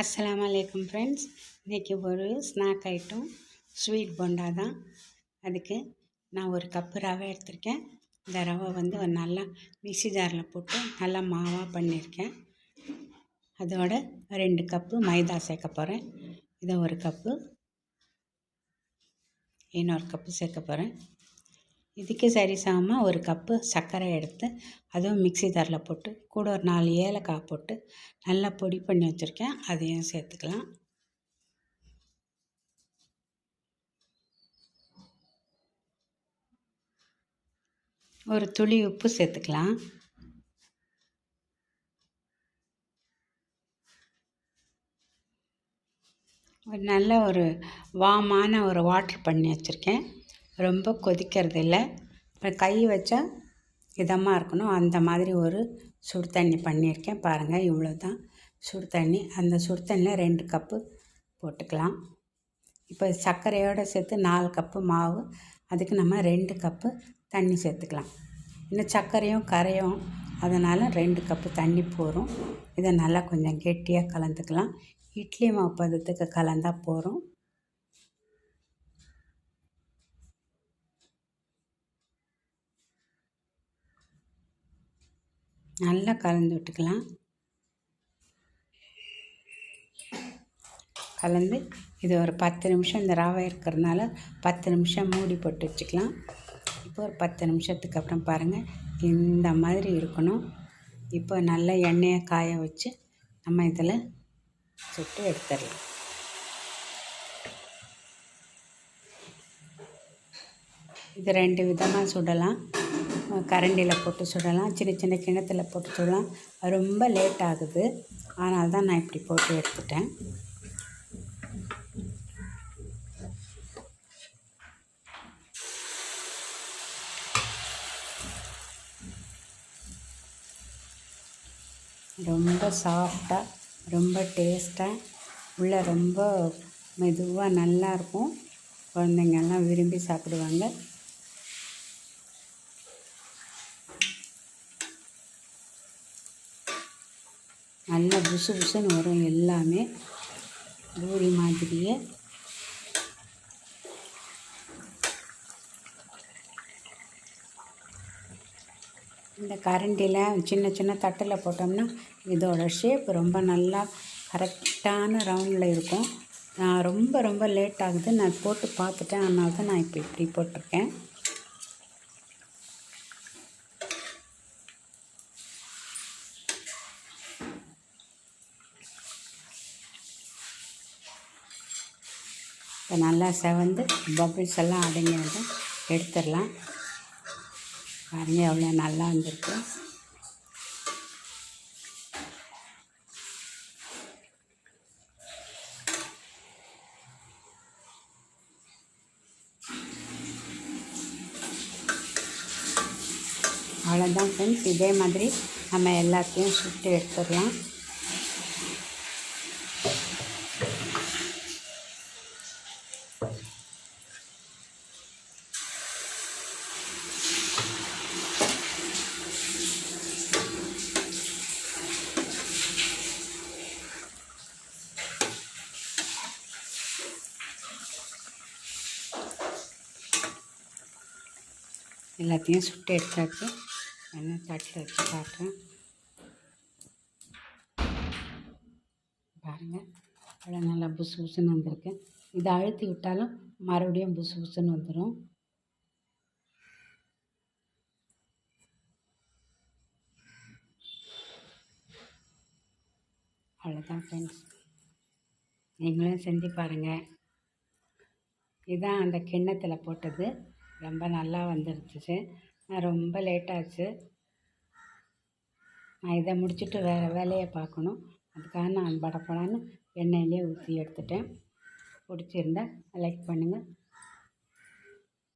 அஸ்லாம் வலைக்கம் ஃப்ரெண்ட்ஸ் இன்றைக்கி ஒரு ஸ்நாக் ஐட்டம் ஸ்வீட் போண்டா தான். அதுக்கு நான் ஒரு கப்பு ரவை எடுத்திருக்கேன். இந்த ரவை வந்து ஒரு நல்லா மிக்ஸி ஜாரில் போட்டு நல்லா மாவாக பண்ணியிருக்கேன் அதோட ரெண்டு கப்பு மைதா சேர்க்க போகிறேன் இதை ஒரு கப்பு இன்னொரு கப்பு சேர்க்க போகிறேன் இதுக்கு சரிசமமாக ஒரு கப்பு சர்க்கரை எடுத்து அதுவும் மிக்சி ஜாரில் போட்டு கூட ஒரு நாலு ஏலக்காய் போட்டு நல்லா பொடி பண்ணி வச்சுருக்கேன். அதையும் சேர்த்துக்கலாம். ஒரு துளி உப்பு சேர்த்துக்கலாம். ஒரு நல்ல ஒரு வாமான ஒரு வாட்ரு பண்ணி வச்சுருக்கேன். ரொம்ப கொதிக்கிறது இல்லை இப்போ கை வச்சா இதமாக இருக்கணும். அந்த மாதிரி ஒரு சுடு தண்ணி பண்ணியிருக்கேன். பாருங்கள் இவ்வளோ தான் சுடு தண்ணி. அந்த சுடு தண்ணியில் ரெண்டு கப்பு போட்டுக்கலாம். இப்போ சர்க்கரையோடு சேர்த்து நாலு கப்பு மாவு அதுக்கு நம்ம ரெண்டு கப்பு தண்ணி சேர்த்துக்கலாம். இன்னும் சர்க்கரையும் கரையும் அதனால் ரெண்டு கப்பு தண்ணி போகிறோம் இதை நல்லா கொஞ்சம் கெட்டியாக கலந்துக்கலாம். இட்லி மாவு பதத்துக்கு கலந்தால் போகிறோம் நல்லா கலந்து விட்டுக்கலாம். கலந்து இது ஒரு பத்து நிமிஷம் இந்த ரவை இருக்கிறதுனால பத்து நிமிஷம் மூடி போட்டு வச்சுக்கலாம். இப்போ ஒரு பத்து நிமிஷத்துக்கு அப்புறம் பாருங்கள் இந்த மாதிரி இருக்கணும். இப்போ நல்லா எண்ணெயை காய வச்சு நம்ம இதில் சுட்டு எடுத்துடலாம். இது ரெண்டு விதமாக சுடலாம். கரண்டியில் போட்டு சுடலாம். சின்ன சின்ன கிணத்தில் போட்டு சுடலாம். ரொம்ப லேட் ஆகுது. அதனால தான் நான் இப்படி போட்டு எடுத்துட்டேன். ரொம்ப சாஃப்டாக ரொம்ப டேஸ்ட்டாக உள்ளே ரொம்ப மெதுவாக நல்லாயிருக்கும் குழந்தைங்கள்லாம் விரும்பி சாப்பிடுவாங்க. நல்லா புசு புசுன்னு வரும் எல்லாமே. பூரி மாதிரியே. இந்த கரண்டியில் சின்ன சின்ன தட்டில் போட்டோம்னா இதோட ஷேப் ரொம்ப நல்லா கரெக்டான ரவுண்டில் இருக்கும். நான் ரொம்ப ரொம்ப லேட் ஆகுது. நான் போட்டு பார்த்துட்டேன். அதனால தான் நான் இப்போ இப்படி போட்டிருக்கேன். இப்போ நல்லா செவந்து பபிள்ஸ் எல்லாம் அடங்கி வந்து எடுத்துடலாம். பாருங்கள் எவ்வளோ நல்லா வந்திருக்கு. அவ்வளோதான் ஃப்ரெண்ட்ஸ் இதே மாதிரி நம்ம எல்லாத்தையும் சுட்டு எடுத்துடலாம். எல்லாத்தையும் சுட்டு எடுத்தாச்சு. என்ன தட்டில் வச்சு காட்டுறேன். பாருங்கள் அவ்வளோ நல்லா புசு புசுன்னு வந்திருக்கு. இதை அழுத்தி விட்டாலும் மறுபடியும் புசு புசுன்னு வந்துடும் அவ்வளோதான் ஃப்ரெண்ட்ஸ் நீங்களும் செஞ்சு பாருங்கள் இதுதான் அந்த கிண்ணத்தில் போட்டது. ரொம்ப நல்லா வந்துருச்சு ரொம்ப லேட்டாச்சு நான் இதை முடிச்சுட்டு வேறு வேலையை பார்க்கணும். அதுக்காக நான் படப்படான்னு எண்ணெயிலே ஊற்றி எடுத்துட்டேன். பிடிச்சிருந்தா லைக் பண்ணுங்கள்